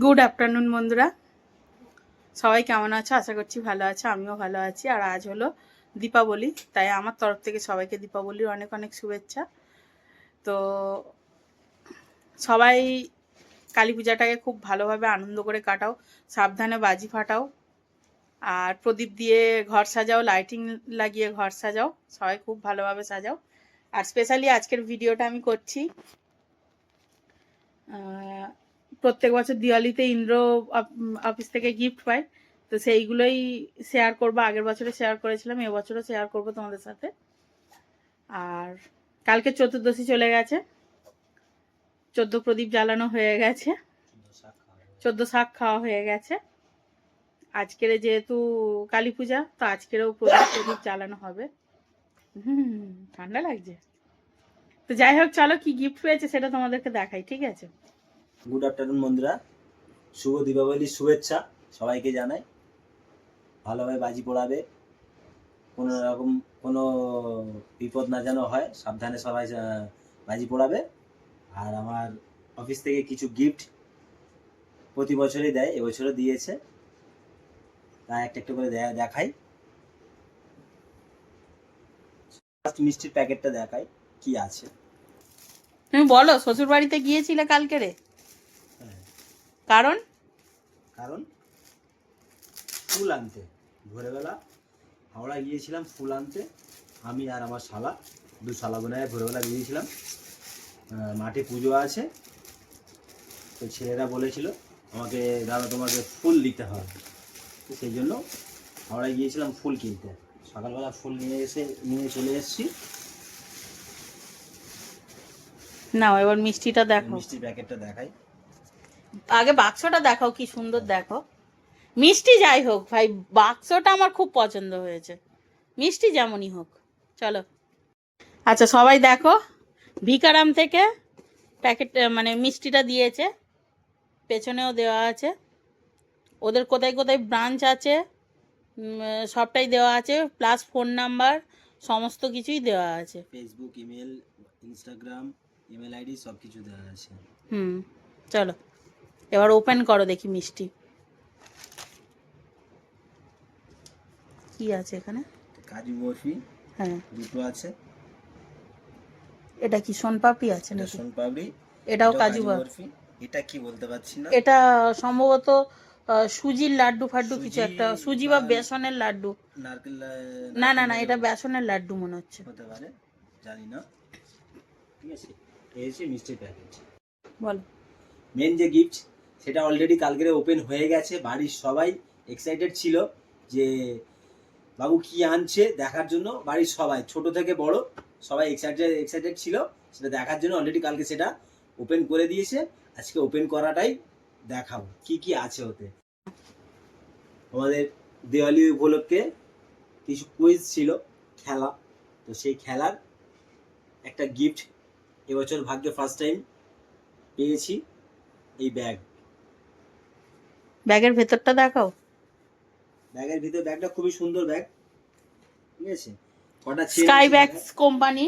Good afternoon বন্ধুরা। সবাই কেমন আছো? আশা করছি ভালো আছো, আমিও ভালো আছি। আর আজ হলো দীপাবলি, তাই আমার তরফ থেকে সবাইকে দীপাবলির অনেক অনেক শুভেচ্ছা। তো সবাই কালী পূজাটাকে খুব ভালোভাবে আনন্দ করে কাটাও, সাবধানে বাজি ফাটাও, আর প্রদীপ দিয়ে ঘর সাজাও, লাইটিং লাগিয়ে ঘর সাজাও, সবাই খুব ভালোভাবে সাজাও। আর স্পেশালি আজকের ভিডিওটা আমি করছি প্রত্যেক বছর দিওয়ালিতে ইন্দ্র অফিস থেকে গিফট পায়। তো সেইগুলোই শেয়ার করব। আগের বছরে শেয়ার করেছিলাম এবছরও শেয়ার করব তোমাদের সাথে। আর কালকে চতুর্দশী চলে গেছে। চোদ্দ প্রদীপ জ্বালানো হয়ে গেছে। চোদ্দ শাক খাওয়া হয়ে গেছে। আজকের যেহেতু কালী পূজা, তো আজকেরও প্রদীপ প্রদীপ জ্বালানো হবে। হুম, ঠান্ডা লাগছে। তো যাই হোক, চলো কি গিফট পেয়েছে সেটা তোমাদেরকে দেখাই, ঠিক আছে? গুড আফটারনুন বন্ধুরা। শুভ দীপাবলির শুভেচ্ছা সবাইকে জানাই। ভালোভাবে বাজি পোড়াবে। কোনো রকম, কোনো বিপদ না যেন হয়, সাবধানে সবাই বাজি পোড়াবে। আর আমার অফিস থেকে কিছু গিফট প্রতি বছরই দেয়, এবছরও দিয়েছে। তা একটা একটা করে দেখাই। ফার্স্ট মিষ্টির প্যাকেটটা দেখাই, কি আছে। তুমি বলো শ্বশুর বাড়িতে গিয়েছিলে কালকে রে? কারণ? কারণ? ফুল আনতে। ভোরবেলা হাওড়া গিয়েছিলাম ফুল আনতে। আমি আর আমার শালা দু শালা বোনায় ভোরবেলা গিয়েছিলাম মাঠে পুজো আছে। তো ছেলেরা বলেছিল আমাকে দাদা তোমাকে ফুল দিতে হবে। তো সেই জন্য হাওড়ায় গিয়েছিলাম ফুল কিনতে। সকালবেলা ফুল নিয়ে এসে নিয়ে চলে এসেছি। নাও এবার মিষ্টিটা দেখো। মিষ্টির প্যাকেটটা দেখাই। আগে বাক্সটা দেখাও কি সুন্দর দেখো। মিষ্টি যাই হোক ভাই বাক্সটা আমার খুব পছন্দ হয়েছে। মিষ্টি যেমনই হোক চলো। আচ্ছা সবাই দেখো ভিকারাম থেকে প্যাকেট মানে মিষ্টিটা দিয়েছে পেছনেও দেওয়া আছে। ওদের কোথায় কোথায় ব্রাঞ্চ আছে সবটাই দেওয়া আছে প্লাস ফোন নাম্বার সমস্ত কিছুই দেওয়া আছে। Facebook email Instagram email ID সব কিছু দেওয়া আছে। হুম চলো। এবার ওপেন করো দেখি মিষ্টি। কি আছে এখানে? কাজু বরফি হ্যাঁ। দুটো আছে। এটা কি সোনপাপড়ি আছে নাকি? সোনপাপড়ি এটাও কাজু বার বরফি। এটা কি বলতে পারছি না? এটা সম্ভবত সুজির লাড্ডু ফাড্ডু কিছু একটা সুজি বা বা- বেসনের লাড্ডু। নারকেল না না না এটা বেসনের লাড্ডু মনে হচ্ছে। হতে পারে জানি না। ঠিক আছে? এই হচ্ছে মিষ্টির প্যাকেট বলো। মেন যে গিফট সেটা অলরেডি কালকে ওপেন হয়ে গেছে, বাড়ির সবাই এক্সাইটেড ছিল যে, বাবু কি আনছে দেখার জন্য? বাড়ির সবাই, ছোট থেকে বড় সবাই এক্সাইটেড এক্সাইটেড ছিল, সেটা দেখার জন্য অলরেডি কালকে সেটা ওপেন করে দিয়েছে। আজকে ওপেন করাটাই দেখাবো, কি কি আছে ওতে। আমাদের দেওয়ালি উপলক্ষে কিছু কুইজ ছিল, খেলা। তো সেই খেলার একটা গিফট এবছর ভাগ্যে ফার্স্ট টাইম পেয়েছি এই ব্যাগ ব্যাগের ভেতরটা দেখাও। ব্যাগের ভিতরে ব্যাগটা খুবই সুন্দর ব্যাগ। ঠিক আছে? কটা চেন স্কাই ব্যাগস কোম্পানি।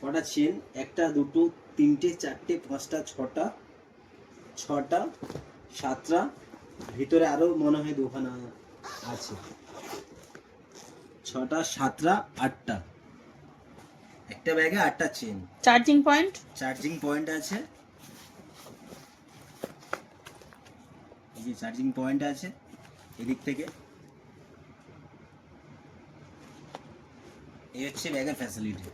কটা চেন একটা দুটো তিনটে চারটে পাঁচটা ছটা ছটা সাতটা। ভিতরে আরও মনে হয় দুখানা আছে। ছটা সাতটা আটটা। একটা ব্যাগে আটটা chain charging point charging point আছে। এই যে চার্জিং পয়েন্ট আছে এদিক থেকে। এই হচ্ছে ব্যাগের ফ্যাসিলিটি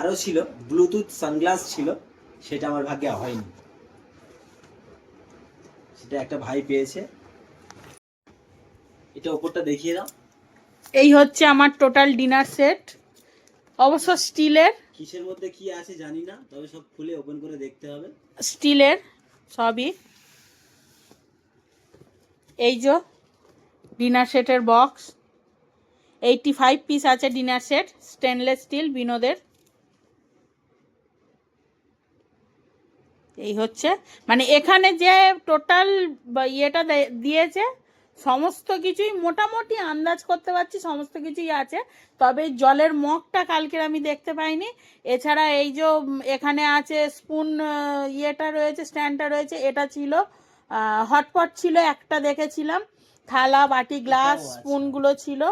আরও ছিল ব্লুটুথ সানগ্লাস ছিল সেটা আমার ভাগ্যে হয়নি। সেটা একটা ভাই পেয়েছে। এটা ওপরটা দেখিয়ে দাও। এই হচ্ছে আমার টোটাল ডিনার সেট। অবশ্য স্টিলের। কিসের মধ্যে কি আছে জানি না তবে সব খুলে ওপেন করে দেখতে হবে। স্টিলের সবই। এই যে ডিনার সেটের বক্স। এইটি ফাইভ পিস আছে ডিনার সেট স্টেনলেস স্টিল বিনোদের। এই হচ্ছে মানে এখানে যে টোটাল ইয়েটা দিয়েছে সমস্ত কিছুই মোটামুটি আন্দাজ করতে পারছি সমস্ত কিছুই আছে। তবে জলের মগটা কালকের আমি দেখতে পাইনি। এছাড়া এই যে এখানে আছে স্পুন ইয়েটা রয়েছে স্ট্যান্ডটা রয়েছে এটা ছিল হটপট ছিল একটা দেখেছিলাম। থালা বাটি গ্লাস। স্পুনগুলো ছিল।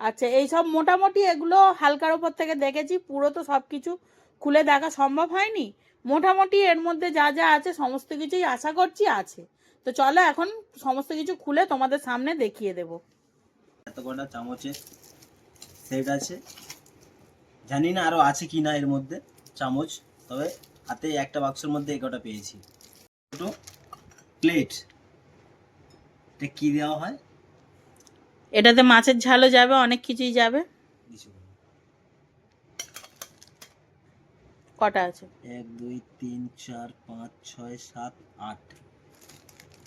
আচ্ছা এইসব মোটামুটি এগুলো হালকার ওপর থেকে দেখেছি। পুরো তো সব কিছু খুলে দেখা সম্ভব হয়নি। মোটামুটি এর মধ্যে যা যা আছে সমস্ত কিছুই আশা করছি আছে। তো চলো এখন সমস্ত কিছু খুলে তোমাদের সামনে দেখিয়ে দেব। এত কটা চামচের সেট আছে। জানি না আরও আছে কি না এর মধ্যে চামচ তবে হাতে একটা বাক্সের মধ্যে এই কটা পেয়েছি। ছোটো প্লেট এটা কি দেওয়া হয়? এটাতে মাছের ঝালও যাবে অনেক কিছুই যাবে। কটা আছে? এক দুই তিন চার পাঁচ ছয় সাত আট।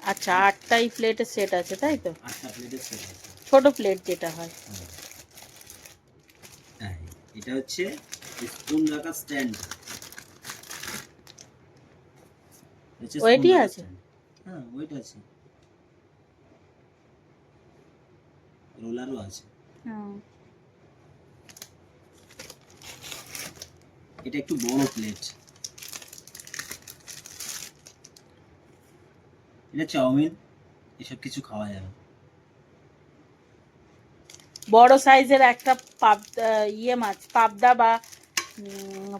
আচ্ছা আটটাই প্লেটের সেট আছে তাই তো? আটটা প্লেটের সেট ছোট প্লেট যেটা হয়। হ্যাঁ। হ্যাঁ, এটা হচ্ছে স্পুন রাখার স্ট্যান্ড ওইটি আছে? হ্যাঁ ওইট আছে। রোলারও আছে। হুম। এটা একটু বড় প্লেট এটা চাউমিন এসব কিছু খাওয়া যাবে। বড় সাইজের একটা পাবদা ইয়ে মাছ পাবদা বা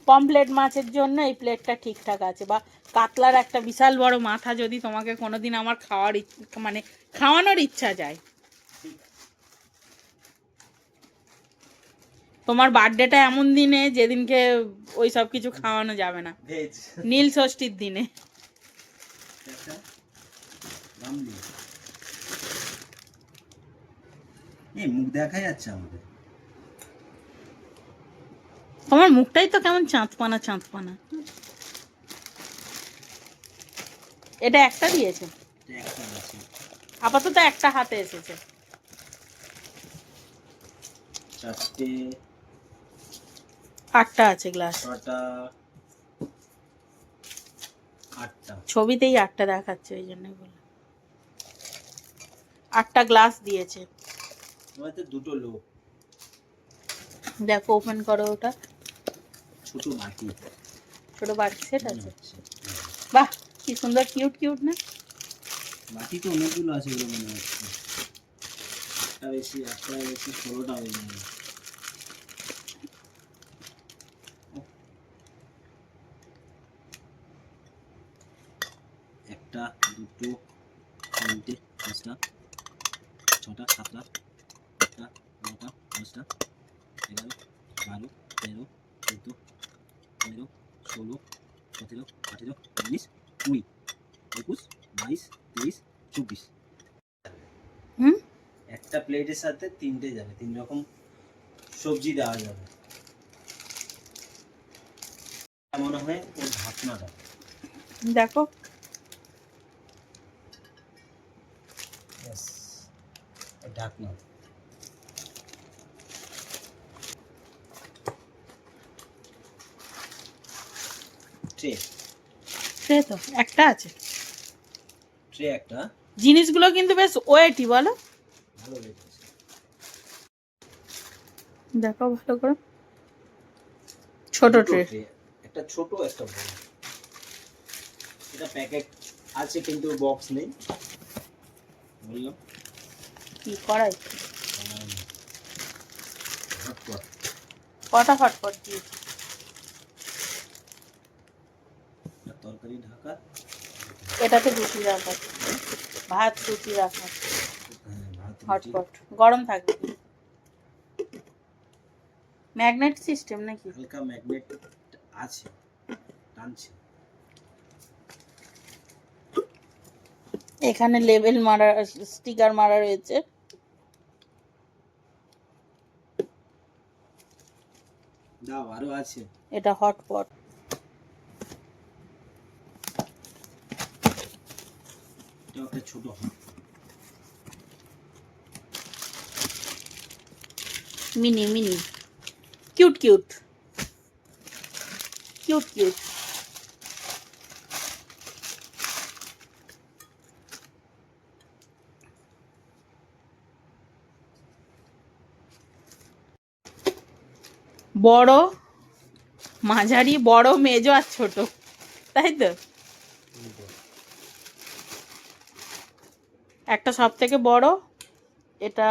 পমপ্লেট মাছের জন্য এই প্লেটটা ঠিকঠাক আছে বা কাতলার একটা বিশাল বড় মাথা যদি তোমাকে কোনোদিন আমার খাওয়ার মানে খাওয়ানোর ইচ্ছা যায়। তোমার বার্থডেটা এমন দিনে যেদিনকে ওই সব কিছু খাওয়ানো যাবে না। নীল ষষ্ঠীর দিনে। একটা গামলি এই মুখ দেখা যাচ্ছে আমাদের। তোমার মুখটাই তো কেমন চাঁদপানা চাঁদপানা। এটা একটা দিয়েছে। আপাতত একটা হাতে এসেছে। চারটে। আটটা আছে গ্লাস। ছটা। আটটা। ছবিতেই আটটা দেখাচ্ছে ওই জন্যই বললাম। আটটা গ্লাস দিয়েছে। দুটো লোক। দেখো ওপেন করো ওটা। ছোট বাটি। ছোট বাটি সেট আছে। বাহ কি সুন্দর কিউট কিউট না? বাটি তো অনেকগুলো আছে বলে মনে হচ্ছে। একটা বেশি একটা বেশি ষোলোটা হয়ে যাবে। একটা দুটো তিনটে পাঁচটা। ছটা সাতটা আটটা নটা দশটা এগারো বারো তেরো চোদ্দ পনেরো ষোলো সতেরো আঠেরো উনিশ কুড়ি একুশ বাইশ তেইশ চব্বিশ। একটা প্লেটের সাথে তিনটে যাবে তিন রকম সবজি দেওয়া যাবে। মনে হয় ওর ঢাকনাটা দেখো Yes. ওর ঢাকনা ট্রে। তো একটা আছে। ট্রে একটা। জিনিসগুলো কিন্তু বেশ ওয়েটি বলো। ভালো দেখো ভালো করে। ছোট ট্রে। একটা ছোট একটা বড়। এটা প্যাকেট আছে কিন্তু বক্স নেই। বললাম। কি হটপট কটা ফটফট দিয়েছে একটা তরকারি ঢাকা। এটাতে রুটি রাখা ভাত রুটি রাখা হ্যাঁ। হটপট গরম থাকবে। ম্যাগনেট সিস্টেম নাকি? হালকা ম্যাগনেট আছে টানছে। এখানে লেবেল মারা স্টিকার মারা রয়েছে। দাও আরও আছে। এটা হটপট এটা একটা ছোট mini mini. Cute cute cute cute বড় মাঝারি বড় মেজো আর ছোট। তাই তো? একটা সব থেকে বড় এটা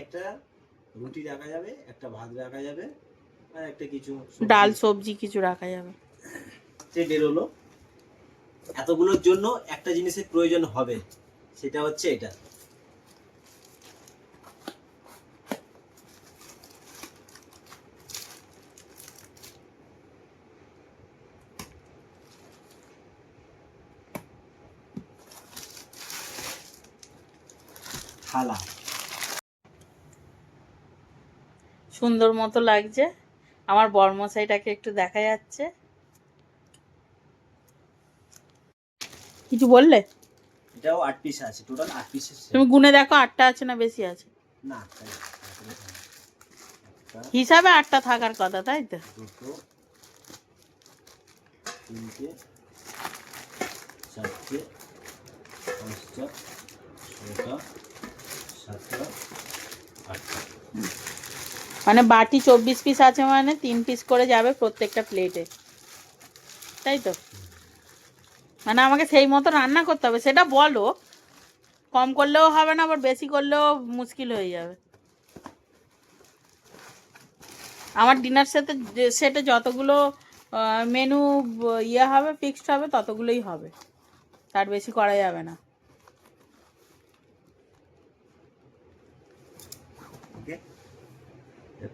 একটা রুটি রাখা যাবে একটা ভাত রাখা যাবে আর একটা কিছু ডাল সবজি কিছু রাখা যাবে। সে বেরোলো। এতগুলোর জন্য একটা জিনিসের প্রয়োজন হবে সেটা হচ্ছে এটা। থালা। সুন্দর মতো লাগছে। আমার বর্মশাইটাকে একটু দেখা যাচ্ছে। কিছু বললে? এটাও আট পিস আছে টোটাল আট পিসের তুমি গুনে দেখো আটটা আছে না বেশি আছে। না হিসাবে আটটা থাকার কথা তাই তো? দুটো তিনটে চারটে পাঁচটা ছটা মানে বাটি চব্বিশ পিস আছে মানে তিন পিস করে যাবে প্রত্যেকটা প্লেটে তাই তো? মানে আমাকে সেই মতো রান্না করতে হবে। সেটা বলো। কম করলেও হবে না, আবার বেশি করলেও মুশকিল হয়ে যাবে। আমার ডিনার সেটে সেটে যতগুলো মেনু ইয়ে হবে ফিক্সড হবে, ততগুলোই হবে। তার বেশি করা যাবে না।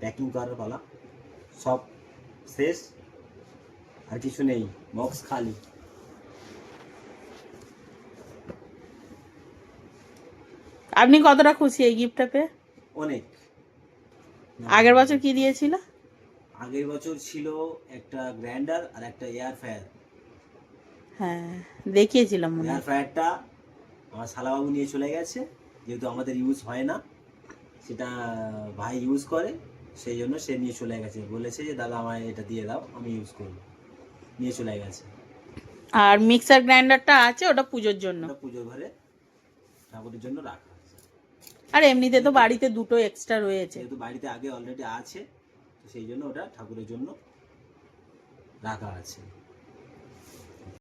প্যাকিং করার পালা। সব শেষ। আর কিছু নেই বক্স খালি। আপনি কতটা খুশি এই গিফটটা পেয়ে? অনেক। আগের বছর কি দিয়েছিল? আগের বছর ছিল একটা গ্রাইন্ডার আর একটা এয়ার ফ্রায়ার হ্যাঁ দেখিয়েছিলাম মনে এয়ার ফ্রায়ারটা আমার শালাবাবু নিয়ে চলে গেছে। যেহেতু আমাদের ইউজ হয় না সেটা ভাই ইউজ করে। সেই জন্য সে নিয়ে চলে গেছে। বলেছে যে দাদা আমায় এটা দিয়ে দাও আমি ইউজ করব। নিয়ে চলে গেছে। আর মিক্সার গ্রাইন্ডারটা আছে ওটা পুজোর জন্য। পূজোর ঘরে ঠাকুরের জন্য রাখা আর এমনিতে তো বাড়িতে দুটো এক্সট্রা রয়েছে। তো বাড়িতে আগে অলরেডি আছে সেই জন্য ওটা ঠাকুরের জন্য রাখা আছে।